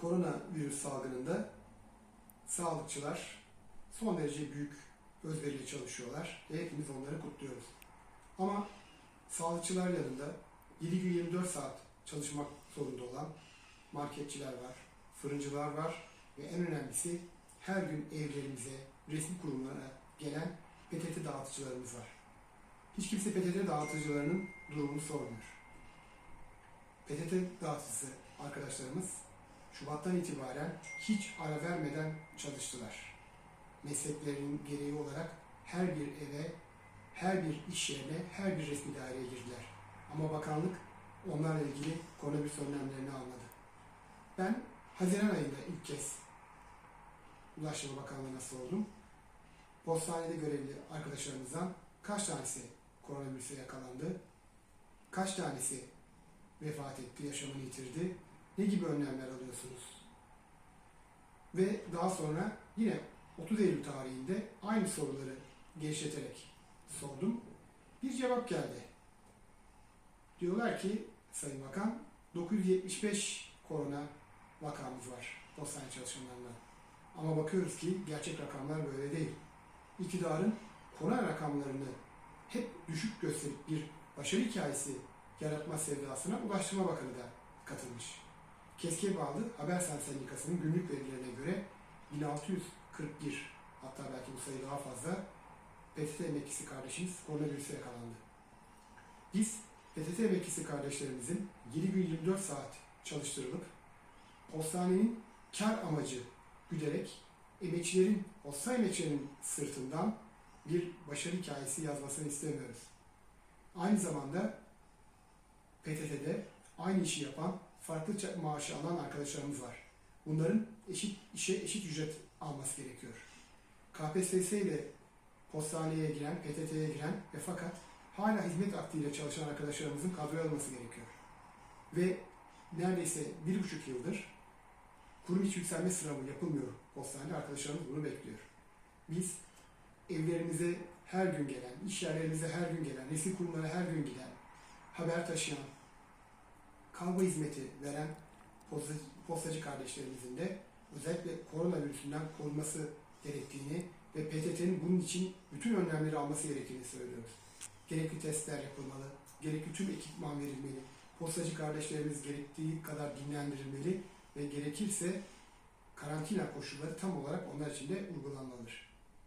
koronavirüs salgınında sağlıkçılar son derece büyük özveriyle çalışıyorlar ve hepimiz onları kutluyoruz. Ama sağlıkçılar yanında 7 gün 24 saat çalışmak zorunda olan marketçiler var, fırıncılar var ve en önemlisi her gün evlerimize, resmi kurumlara gelen PTT dağıtıcılarımız var. Hiç kimse PTT dağıtıcılarının durumunu sormuyor. PTT dağıtıcısı arkadaşlarımız Şubat'tan itibaren hiç ara vermeden çalıştılar. Mesleklerinin gereği olarak her bir eve, her bir iş yerine, her bir resmi daireye girdiler. Ama bakanlık onlarla ilgili koronavirüs önlemlerini almadı. Ben Haziran ayında ilk kez Ulaştırma Bakanlığı'na sordum. Postanede görevli arkadaşlarımızdan kaç tanesi koronavirüse yakalandı, kaç tanesi vefat etti, yaşamını yitirdi, ne gibi önlemler alıyorsunuz? Ve daha sonra yine 30 Eylül tarihinde aynı soruları genişleterek sordum. Bir cevap geldi. Diyorlar ki Sayın Bakan 975 korona vakamız var postane çalışanlarından. Ama bakıyoruz ki gerçek rakamlar böyle değil. İktidarın korona rakamlarını hep düşük gösterip bir başarı hikayesi yaratma sevdasına Ulaştırma Bakanı da katılmış. Keske bağlı Habersen Sendikası'nın günlük verilerine göre 1641 hatta belki bu sayı daha fazla PTT emeklisi kardeşimiz koronavirüse yakalandı. Biz PTT emeklisi kardeşlerimizin 7 gün 24 saat çalıştırılıp postanenin kar amacı güderek emekçilerin, posta emekçilerinin sırtından bir başarı hikayesi yazmasını istemiyoruz. Aynı zamanda PTT'de aynı işi yapan, farklı maaşı alan arkadaşlarımız var. Bunların eşit işe eşit ücret alması gerekiyor. KPSS ile postaneye giren, PTT'ye giren ve fakat hala hizmet aktiyle çalışan arkadaşlarımızın kadroya alınması gerekiyor. Ve neredeyse bir buçuk yıldır kurum iç yükselme sınavı yapılmıyor postanede. Arkadaşlarımız bunu bekliyor. Biz evlerimize her gün gelen, iş yerlerimize her gün gelen, resmi kurumlara her gün giden, haber taşıyan, kalma hizmeti veren postacı, postacı kardeşlerimizin de özellikle koronavirüsünden korunması gerektiğini ve PTT'nin bunun için bütün önlemleri alması gerektiğini söylüyoruz. Gerekli testler yapılmalı, gerekli tüm ekipman verilmeli, postacı kardeşlerimiz gerektiği kadar dinlendirilmeli ve gerekirse karantina koşulları tam olarak onlar için de uygulanmalıdır.